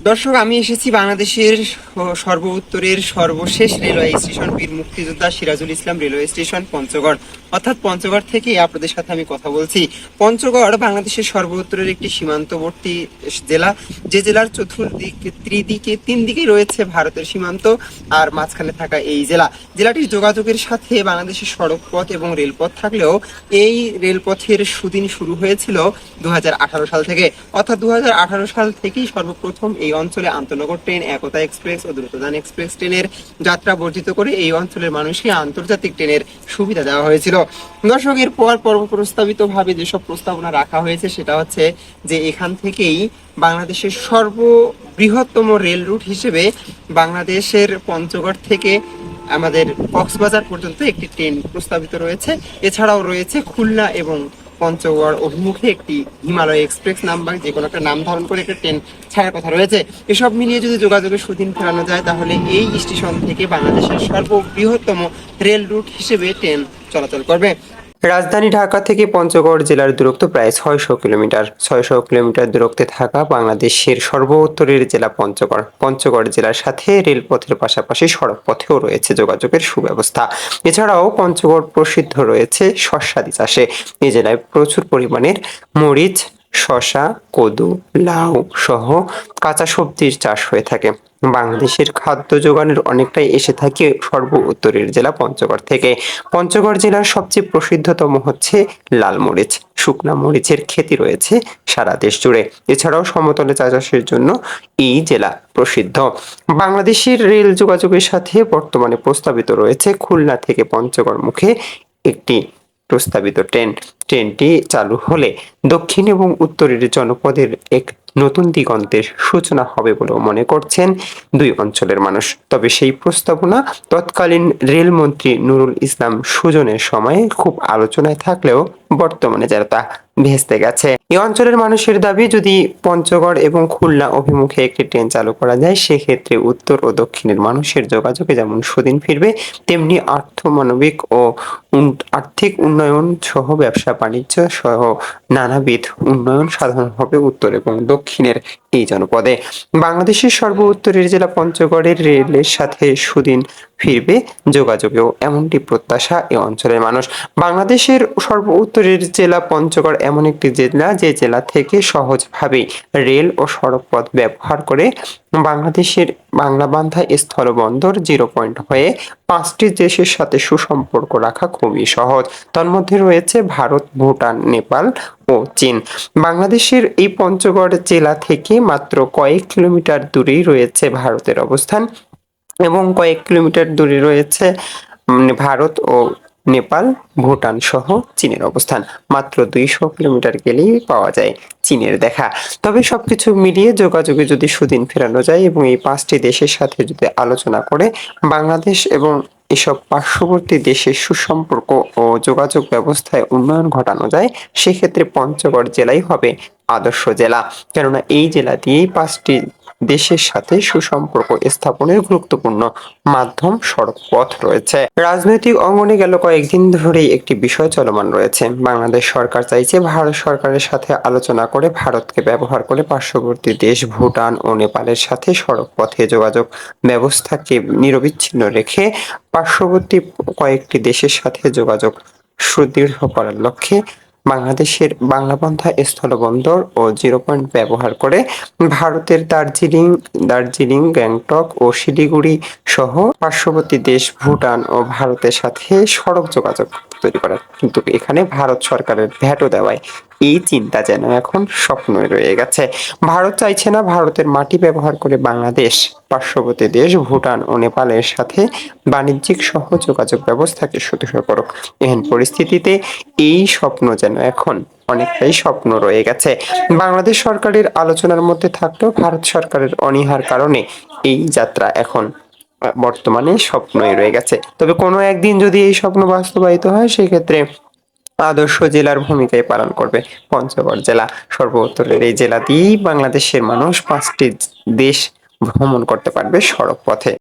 দর্শক আমি এসেছি বাংলাদেশের সর্ব উত্তরের সর্বশেষ রেলওয়ে স্টেশন বীর মুক্তিযোদ্ধা সিরাজুল ইসলাম রেলওয়ে স্টেশন, পঞ্চগড়। অর্থাৎ পঞ্চগড় থেকে আপনাদের সাথে আমি কথা বলছি। পঞ্চগড় বাংলাদেশের সর্ব উত্তরের একটি সীমান্তবর্তী জেলা। যে জেলার চতুর্দিক, ত্রিদিকে তিন দিকে রয়েছে ভারতের সীমান্ত আর মাঝখানে থাকা এই জেলা। জেলাটির যোগাযোগের সাথে বাংলাদেশের সড়ক পথ এবং রেলপথ থাকলেও এই রেলপথের সুদিন শুরু হয়েছিল দুহাজার আঠারো সাল থেকে। অর্থাৎ দু হাজার আঠারো সাল থেকেই সর্বপ্রথম এই অঞ্চলে আন্তনগর ট্রেন একতা এক্সপ্রেস ও দ্রুতযান এক্সপ্রেস ট্রেনের যাত্রা বর্ধিত করে এই অঞ্চলের মানুষকে আন্তর্জাতিক ট্রেনের সুবিধা দেওয়া হয়েছিল। দর্শকের পর পর্ব প্রস্তাবিত ভাবে যেসব প্রস্তাবনা রাখা হয়েছে, সেটা হচ্ছে যে এখান থেকেই বাংলাদেশের সর্ব বৃহত্তম রেল রুট হিসেবে বাংলাদেশের পঞ্চগড় থেকে আমাদের কক্সবাজার পর্যন্ত একটি ট্রেন প্রস্তাবিত রয়েছে। এছাড়াও রয়েছে খুলনা এবং পঞ্চগড় অভিমুখে একটি হিমালয় এক্সপ্রেস নাম্বার, যে কোনো একটা নাম ধারণ করে একটা ট্রেন ছাড়ার কথা রয়েছে। এসব মিলিয়ে যদি যোগাযোগের সুদিন ফেরানো যায়, তাহলে এই স্টেশন থেকে বাংলাদেশের সর্ববৃহত্তম রেল রুট হিসেবে ট্রেন চলাচল করবে। রাজধানী ঢাকা থেকে পঞ্চগড় জেলার দূরত্ব প্রায় ছয়শো কিলোমিটার। ছয়শো কিলোমিটার দূরত্বে থাকা বাংলাদেশের সর্বোত্তরের জেলা পঞ্চগড়। পঞ্চগড় জেলার সাথে রেলপথের পাশাপাশি সড়ক পথেও রয়েছে যোগাযোগের সুব্যবস্থা। এছাড়াও পঞ্চগড় প্রসিদ্ধ রয়েছে শস্যাদি চাষে। এ জেলায় প্রচুর পরিমাণের মরিচ শশা কদু, লাউ সহ কাঁচা সবজির চাষ হয়ে থাকে। বাংলাদেশের খাদ্য যোগানের অনেকটাই এসে থাকে সর্ব উত্তরের জেলা পঞ্চগড় থেকে। পঞ্চগড় জেলার সবচেয়ে প্রসিদ্ধতম হচ্ছে লাল মরিচ। শুকনা মরিচের খ্যাতি রয়েছে সারা দেশ জুড়ে। এছাড়াও সমতলে চা চাষের জন্য এই জেলা প্রসিদ্ধ। বাংলাদেশের রেল যোগাযোগের সাথে বর্তমানে প্রস্তাবিত রয়েছে খুলনা থেকে পঞ্চগড় মুখে একটি প্রস্তাবিত ট্রেন ট্রেনটি চালু হলে দক্ষিণ এবং উত্তরের জনপদের এক নতুন দিগন্তের সূচনা হবে বলেও মনে করছেন দুই অঞ্চলের মানুষ। তবে সেই প্রস্তাবনা তৎকালীন রেলমন্ত্রী নুরুল ইসলাম সুজনের সময়ে খুব আলোচনায় থাকলেও বর্তমানে যারা তা ভেস্তে গেছে। এই অঞ্চলের মানুষের দাবি, যদি পঞ্চগড় এবং খুলনা অভিমুখে একটি ট্রেন চালু করা যায়, সেক্ষেত্রে উত্তর ও দক্ষিণের মানুষের যোগাযোগে যেমন সুদিন ফিরবে, তেমনি আর্থমানবিক ও আর্থিক উন্নয়ন সহ ব্যবসা বাণিজ্য সহ নানাবিধ উন্নয়ন সাধন হবে উত্তর এবং দক্ষিণের এই জনপদে। বাংলাদেশের সর্ব উত্তরের জেলা পঞ্চগড়ের রেলের সাথে সুদিন ফিরবে, যোগাযোগেও এমনটি প্রত্যাশা এ অঞ্চলের মানুষ। বাংলাদেশের সর্ব উত্তরের জেলা পঞ্চগড় এমন একটি জেলা যে জেলা থেকে সহজভাবেই রেল ও সড়ক পথ ব্যবহার করে বাংলাদেশের বাংলাবান্ধা স্থলবন্দর জিরো পয়েন্ট হয়ে পাঁচটি দেশের সাথে সুসম্পর্ক রাখা খুবই সহজ। তন্মধ্যে রয়েছে ভারত, ভুটান, নেপাল ও চীন। বাংলাদেশের এই পঞ্চগড় জেলা থেকে মাত্র কয়েক কিলোমিটার দূরেই রয়েছে ভারতের অবস্থান এবং কয়েক কিলোমিটার দূরে রয়েছে ভারত ও নেপাল, ভুটান সহ চীনের অবস্থান। মাত্র দুইশো কিলোমিটার গেলেই পাওয়া যায় চীনের দেখা। তবে সবকিছু মিলিয়ে যোগাযোগে যদি সুদিন ফেরানো যায় এবং এই পাঁচটি দেশের সাথে যদি আলোচনা করে, বাংলাদেশ এবং এসব পার্শ্ববর্তী দেশের সুসম্পর্ক ও যোগাযোগ ব্যবস্থায় উন্নয়ন ঘটানো যায়, সেক্ষেত্রে পঞ্চগড় জেলাই হবে আদর্শ জেলা। কেননা এই জেলা দিয়েই পাঁচটি দেশের সাথে সুসম্পর্ক স্থাপনের গুরুত্বপূর্ণ মাধ্যম সড়ক পথ রয়েছে। রাজনৈতিক অঙ্গনে গেল কয়েকদিন ধরেই একটি বিষয় চলমান রয়েছে। বাংলাদেশ সরকার চাইছে ভারত সরকারের সাথে আলোচনা করে ভারতকে ব্যবহার করে পার্শ্ববর্তী দেশ ভুটান ও নেপালের সাথে সড়ক পথে যোগাযোগ ব্যবস্থাকে নিরবিচ্ছিন্ন রেখে পার্শ্ববর্তী কয়েকটি দেশের সাথে যোগাযোগ সুদৃঢ় করার লক্ষ্যে বাংলাদেশের বাংলাপন্থা স্থলবন্দর ও জিরো পয়েন্ট ব্যবহার করে ভারতের দার্জিলিং দার্জিলিং, গ্যাংটক ও শিলিগুড়ি সহ পার্শ্ববর্তী দেশ ভুটান ও ভারতের সাথে সড়ক যোগাযোগ। তৈরি করা কিন্তু এখানে ভারত সরকারের ভ্যাটও দেওয়ায় এই চিন্তা যেন এখন স্বপ্নই রয়ে গেছে। ভারত চাইছে না ভারতের মাটি ব্যবহার করে বাংলাদেশ, পার্শ্ববর্তী দেশ ভুটান ও নেপালের সাথে বাণিজ্যিক সহ যোগাযোগ ব্যবস্থাকে সুদৃঢ় করুক। এহেন পরিস্থিতিতে এই স্বপ্ন যেন এখন অনেকটাই স্বপ্ন রয়ে গেছে। বাংলাদেশ সরকারের আলোচনার মধ্যে থাকলেও ভারত সরকারের অনীহার কারণে এই যাত্রা এখন বর্তমানে স্বপ্নই রয়ে গেছে। তবে কোনো একদিন যদি এই স্বপ্ন বাস্তবায়িত হয়, সেক্ষেত্রে আদর্শ জেলার ভূমিকায় পালন করবে পঞ্চগড় জেলা। সর্বোত্তরের এই জেলাতেই বাংলাদেশের মানুষ পাঁচটি দেশ ভ্রমণ করতে পারবে সড়ক পথে